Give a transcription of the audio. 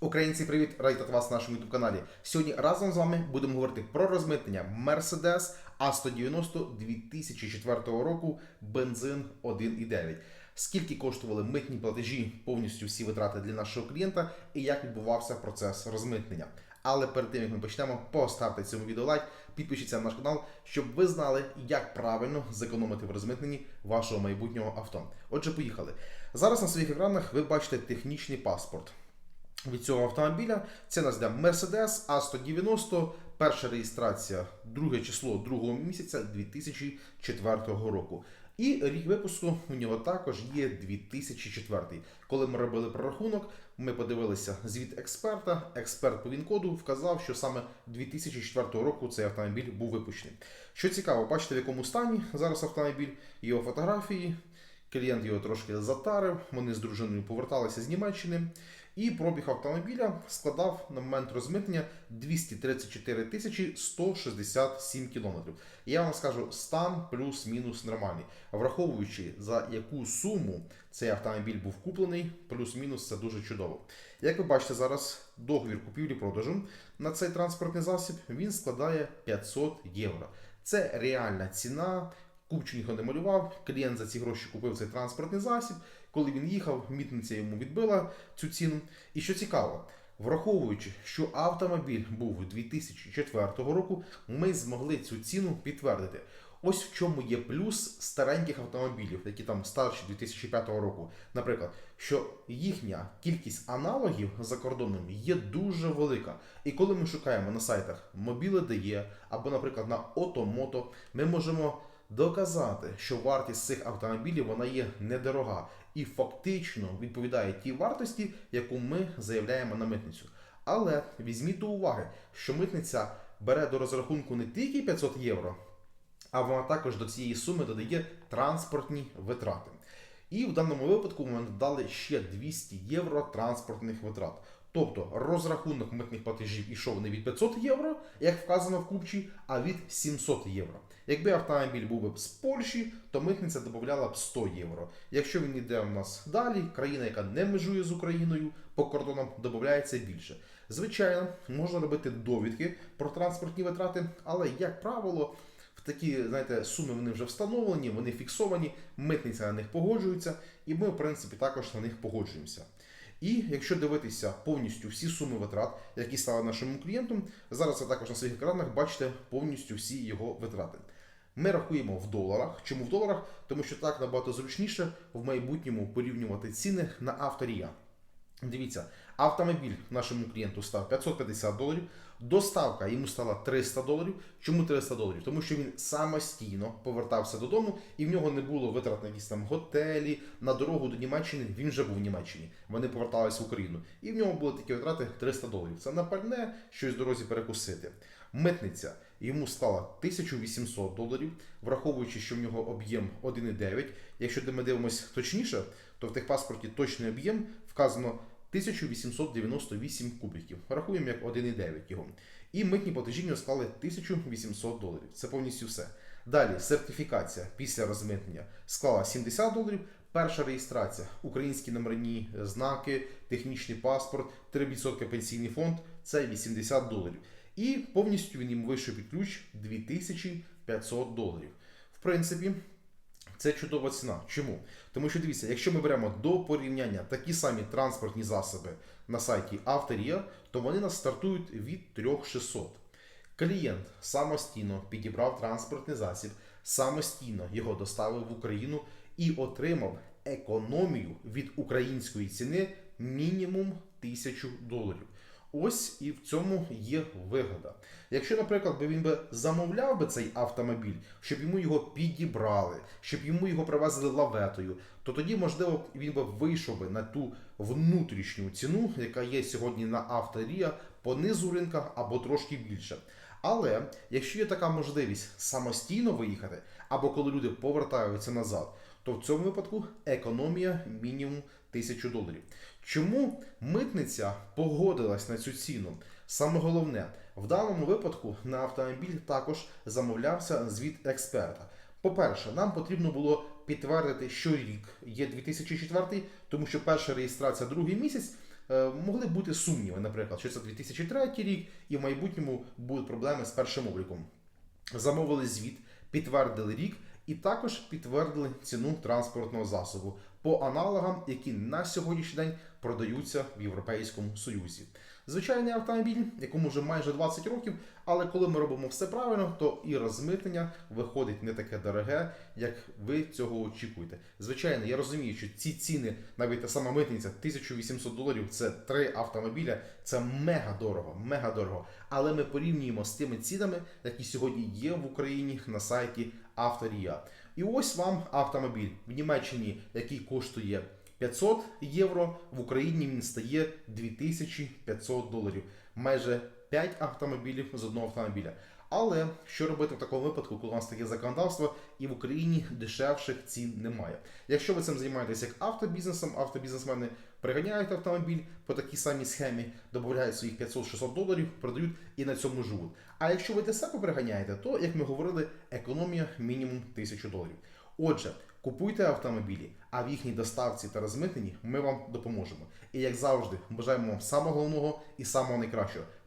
Українці, привіт! Радий вітати вас на нашому youtube каналі. Сьогодні разом з вами будемо говорити про розмитнення Mercedes A190 2004 року бензин 1,9. Скільки коштували митні платежі, повністю всі витрати для нашого клієнта і як відбувався процес розмитнення. Але перед тим як ми почнемо, поставте цьому відео лайк, підпишіться на наш канал, щоб ви знали, як правильно зекономити в розмитненні вашого майбутнього авто. Отже, поїхали. Зараз на своїх екранах ви бачите технічний паспорт від цього автомобіля. Це нас для Mercedes A190, перша реєстрація, друге число другого місяця 2004 року. І рік випуску у нього також є 2004. Коли ми робили прорахунок, ми подивилися звіт експерта. Експерт по ВІН-коду вказав, що саме 2004 року цей автомобіль був випущений. Що цікаво, бачите, в якому стані зараз автомобіль, його фотографії. Клієнт його трошки затарив, вони з дружиною поверталися з Німеччини. І пробіг автомобіля складав на момент розмитнення 234 тисячі 167 кілометрів. Я вам скажу, стан плюс-мінус нормальний. Враховуючи за яку суму цей автомобіль був куплений, плюс-мінус це дуже чудово. Як ви бачите, зараз договір купівлі-продажу на цей транспортний засіб він складає 500 євро. Це реальна ціна. Купчу ніхто не малював, клієнт за ці гроші купив цей транспортний засіб. Коли він їхав, мітниця йому відбила цю ціну. І що цікаво, враховуючи, що автомобіль був 2004 року, ми змогли цю ціну підтвердити. Ось в чому є плюс стареньких автомобілів, які там старші 2005 року. Наприклад, що їхня кількість аналогів за кордоном є дуже велика. І коли ми шукаємо на сайтах Mobile.de або, наприклад, на Automото, ми можемо доказати, що вартість цих автомобілів вона є недорога і фактично відповідає тій вартості, яку ми заявляємо на митницю. Але візьміть до уваги, що митниця бере до розрахунку не тільки 500 євро, а вона також до цієї суми додає транспортні витрати. І в даному випадку ми дали ще 200 євро транспортних витрат. Тобто розрахунок митних платежів ішов не від 500 євро, як вказано в купчі, а від 700 євро. Якби автомобіль був б з Польщі, то митниця додавала б 100 євро. Якщо він йде у нас далі, країна, яка не межує з Україною, по кордонам додається більше. Звичайно, можна робити довідки про транспортні витрати, але, як правило, в такі знаєте, суми вони вже встановлені, вони фіксовані, митниця на них погоджується, і ми, в принципі, також на них погоджуємося. І якщо дивитися повністю всі суми витрат, які стали нашому клієнтом, зараз ви також на своїх екранах бачите повністю всі його витрати. Ми рахуємо в доларах. Чому в доларах? Тому що так набагато зручніше в майбутньому порівнювати ціни на авторія. Дивіться, автомобіль нашому клієнту став 550 доларів, доставка йому стала 300 доларів. Чому 300 доларів? Тому що він самостійно повертався додому і в нього не було витрат на якісь там готелі, на дорогу до Німеччини. Він вже був в Німеччині. Вони поверталися в Україну. І в нього були такі витрати 300 доларів. Це на пальне, щось в дорозі перекусити. Митниця йому стала 1800 доларів, враховуючи, що в нього об'єм 1,9. Якщо ми дивимося точніше, то в техпаспорті точний об'єм вказано 1898 кубиків. Рахуємо як 1,9 його. І митні платежі склали 1800 доларів. Це повністю все. Далі сертифікація після розмитнення склала 70 доларів. Перша реєстрація, українські номерні знаки, технічний паспорт, 3% пенсійний фонд це 80 доларів. І повністю він їм вийшов під ключ 2500 доларів. В принципі, це чудова ціна. Чому? Тому що дивіться, якщо ми беремо до порівняння такі самі транспортні засоби на сайті Авторія, то вони нас стартують від 3600. Клієнт самостійно підібрав транспортний засіб, самостійно його доставив в Україну і отримав економію від української ціни мінімум 1000 доларів. Ось і в цьому є вигода. Якщо, наприклад, би він би замовляв би цей автомобіль, щоб йому його підібрали, щоб йому його привезли лаветою, то тоді, можливо, він би вийшов би на ту внутрішню ціну, яка є сьогодні на авторія, по низу ринка або трошки більше. Але якщо є така можливість самостійно виїхати, або коли люди повертаються назад, то в цьому випадку економія мінімум 1000 доларів. Чому митниця погодилась на цю ціну? Саме головне, в даному випадку на автомобіль також замовлявся звіт експерта. По-перше, нам потрібно було підтвердити, що рік є 2004, тому що перша реєстрація другий місяць е, могли бути сумніви, наприклад, що це 2003 рік, і в майбутньому будуть проблеми з першим обліком. Замовили звіт, підтвердили рік і також підтвердили ціну транспортного засобу по аналогам, які на сьогоднішній день продаються в Європейському Союзі. Звичайний автомобіль, якому вже майже 20 років, але коли ми робимо все правильно, то і розмитнення виходить не таке дороге, як ви цього очікуєте. Звичайно, я розумію, що ці ціни, навіть та сама митниця, 1800 доларів це три автомобіля, це мега дорого, мега дорого. Але ми порівнюємо з тими цінами, які сьогодні є в Україні на сайті Авторія. І ось вам автомобіль в Німеччині, який коштує 500 євро, в Україні він стає 2500 доларів. Майже 5 автомобілів з одного автомобіля. Але що робити в такому випадку, коли у нас таке законодавство і в Україні дешевших цін немає? Якщо ви цим займаєтесь як автобізнесом, автобізнесмени приганяють автомобіль по такій самій схемі, додають своїх 500-600 доларів, продають і на цьому живуть. А якщо ви для себе приганяєте, то як ми говорили, економія мінімум 1000 доларів. Отже, купуйте автомобілі, а в їхній доставці та розмитненні ми вам допоможемо. І як завжди, бажаємо вам самого головного і самого найкращого